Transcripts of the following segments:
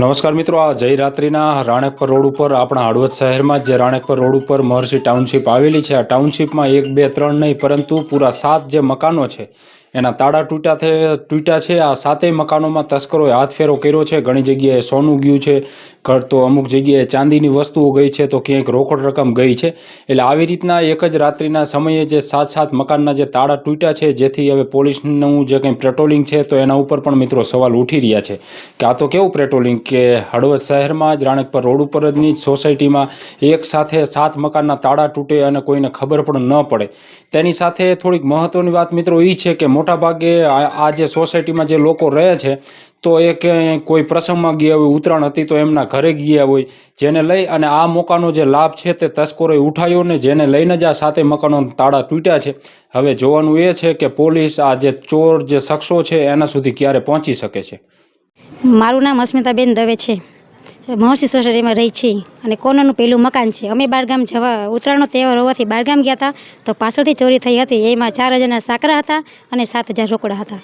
નમસ્કાર મિત્રો, આ જય રાત્રિના રાણેકપર રોડ ઉપર આપણા હળવદ શહેરમાં જે રાણેકપર રોડ ઉપર મહર્ષિ ટાઉનશીપ આવેલી છે. આ ટાઉનશીપમાં એક બે ત્રણ નહીં, પરંતુ પૂરા સાત જે મકાનો છે એના તાળા તૂટ્યા છે તૂટ્યા છે. આ સાતેય મકાનોમાં તસ્કરોએ હાથફેરો કર્યો છે. ઘણી જગ્યાએ સોનું ગયું છે. ઘર તો અમુક જગ્યાએ ચાંદીની વસ્તુઓ ગઈ છે તો ક્યાંક રોકડ રકમ ગઈ છે. એટલે આવી રીતના એક જ રાત્રિના સમયે જે સાત સાત મકાનના જે તાળા તૂટ્યા છે, જેથી હવે પોલીસનું જે કંઈ પેટ્રોલિંગ છે તો એના ઉપર પણ મિત્રો સવાલ ઉઠી રહ્યા છે. કે આ તો કેવું પેટ્રોલિંગ? કે હળવદ શહેરમાં જ રાણકપર રોડ ઉપર જની સોસાયટીમાં એક સાથે સાત મકાનના તાળા તૂટે અને કોઈને ખબર પણ ન પડે. તેની સાથે થોડીક મહત્ત્વની વાત મિત્રો એ છે કે મોટાભાગે આ જે સોસાયટીમાં જે લોકો રહે છે, તો એ કોઈ પ્રસંગમાં ગયા હોય ઉત્તરાયણ હતી, તો એમના ઘરે ગયા હોય, જેને લઈ અને આ મોકાનો જે લાભ છે તે તસ્કરોએ ઉઠાવ્યો ને જેને લઈને જ આ સાતે મકાનો તાળા તૂટ્યા છે. હવે જોવાનું એ છે કે પોલીસ આ જે ચોર, જે શખ્સો છે, એના સુધી ક્યારે પહોંચી શકે છે? મારું નામ અસ્મિતાબેન દવે છે. મહર્ષિ સોસાયટીમાં રહી છે અને કોનાનું પહેલું મકાન છે. અમે બારગામ જવા ઉત્તરાયણનો તહેવાર હોવાથી બારગામ ગયા હતા તો પાછળથી ચોરી થઈ હતી. એમાં ચાર હજારના સાકરા હતા અને સાત હજાર રોકડા હતા.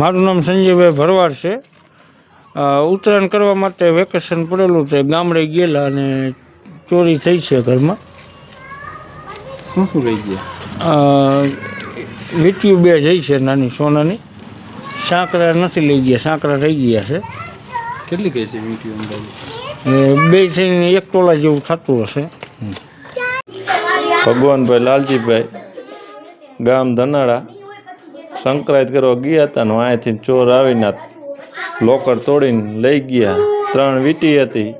મારું નામ સંજયભાઈ ભરવાડ છે. ઉત્તરાયણ કરવા માટે વેકેશન પડેલું તે ગામડે ગયેલા અને ચોરી થઈ છે ઘરમાં. શું શું રહી ગયા? વીટ્યું વીંટીયું બે જઈ છે નાની સોનાની. સાંકરા નથી લઈ ગયા સાંકરા રહી ગયા છે. કેટલી કહે છે વીંટીઓ અંદાજે? બે થઈને એક ટોલા જેવું થતું હશે. ભગવાનભાઈ લાલજીભાઈ ગામ ધનાળા સંક્રાંત કરવા ગયા હતા ને અહીંયાથી ચોર આવીને લોકર તોડીને લઈ ગયા. ત્રણ વીંટી હતી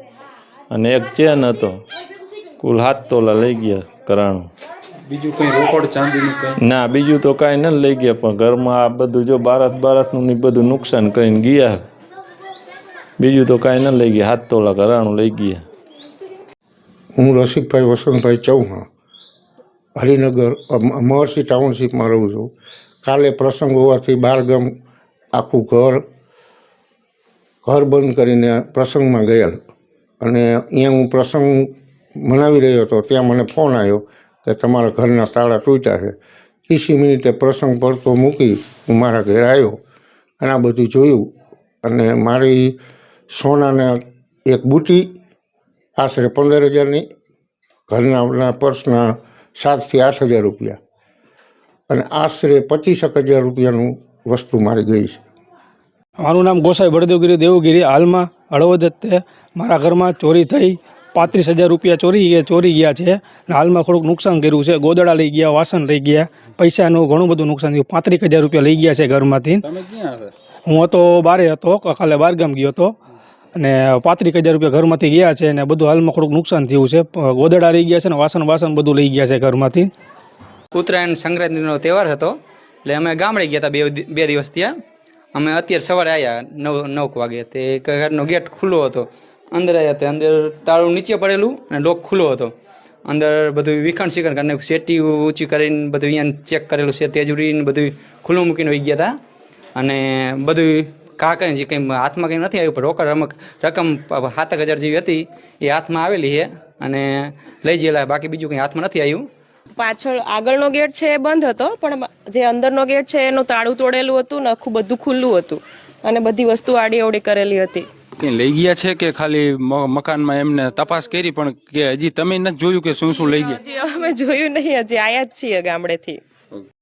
અને એક ચેન હતો. કુલ હાથ તોલા લઈ ગયા કરાણું બીજું કંઈ રોકડ ચાંદીનું ના બીજું તો કાંઈ ન લઈ ગયા પણ ઘરમાં આ બધું જો બારત બારતનું ને બધું નુકસાન કરીને ગયા. બીજું તો કાંઈ ન લઈ ગયા હાથ તોલા કરાણું લઈ ગયા હું રસિકભાઈ વસંતભાઈ ચૌહાણ, હરિનગર મહર્ષિ ટાઉનશીપમાં રહું છું. કાલે પ્રસંગ હોવાથી બારગામ આખું ઘર ઘર બંધ કરીને પ્રસંગમાં ગયેલ. અને અહીંયા હું પ્રસંગ મનાવી રહ્યો હતો, ત્યાં મને ફોન આવ્યો કે તમારા ઘરના તાળા તૂટ્યા છે. ત્રીસી મિનિટે પ્રસંગ પડતો મૂકી હું મારા ઘરે આવ્યો અને આ બધું જોયું અને મારી સોનાના એક બુટી આશરે પંદર હજારની ઘરના પર્સના સાતથી આઠ હજાર રૂપિયા. અને આશરે પચીસેક હજાર રૂપિયાનું વસ્તુ મારી ગઈ છે. મારું નામ ગોસાઈ બળદેવગીરી દેવગીરી હાલમાં હળવદ મારા ઘરમાં ચોરી થઈ પાંત્રીસ હજાર રૂપિયા ચોરી ગયા ચોરી ગયા છે. અને હાલમાં થોડુંક નુકસાન કર્યું છે. ગોદડા લઈ ગયા વાસણ લઈ ગયા પૈસાનું ઘણું બધું નુકસાન થયું. પાંત્રીસ હજાર રૂપિયા લઈ ગયા છે ઘરમાંથી. તમે ક્યાં હતા? હું હતો બારે હતો કાલે બહારગામ ગયો હતો. અને પાંત્રીસ હજાર રૂપિયા ઘરમાંથી ગયા છે અને બધું હાલમાં થોડુંક નુકસાન થયું છે. ગોદડા રહી ગયા છે ને વાસણ વાસણ બધું લઈ ગયા છે ઘરમાંથી. ઉત્તરાયણ સંક્રાંતિનો તહેવાર હતો. એટલે અમે ગામડે ગયા હતા બે બે દિવસ ત્યાં. અમે અત્યારે સવારે આવ્યા નવ નવ વાગે. તે ઘરનો ગેટ ખુલ્લો હતો. અંદર આવ્યા તે અંદર તાળું નીચે પડેલું અને લોક ખુલ્લો હતો. અંદર બધું વિખંડ શિખંડ કરીને સેટી ઊંચી કરીને બધું અહીંયા ચેક કરેલું છે. તેજુરીને બધું ખુલ્લું મૂકીને વહી ગયા હતા. અને બધું કા કરીને જે કંઈ હાથમાં કંઈ નથી આવ્યું પણ રોકડ અમુક રકમ સાતક હજાર જેવી હતી એ હાથમાં આવેલી છે અને લઈ ગયેલા બાકી બીજું કંઈ હાથમાં નથી આવ્યું. પાછળ આગળનો ગેટ છે એ બંધ હતો પણ જે અંદરનો ગેટ છે એનું તાળું તોડેલું હતું ને આખું બધું ખુલ્લું હતું અને બધી વસ્તુ આડી અવડી કરેલી હતી. કંઈ લઈ ગયા છે કે ખાલી મ- મકાનમાં એમને તપાસ કરી પણ કે હજી તમે નથી જોયું કે શું શું લઈ ગયા? અમે જોયું નહીં હજી આયા જ છીએ ગામડેથી.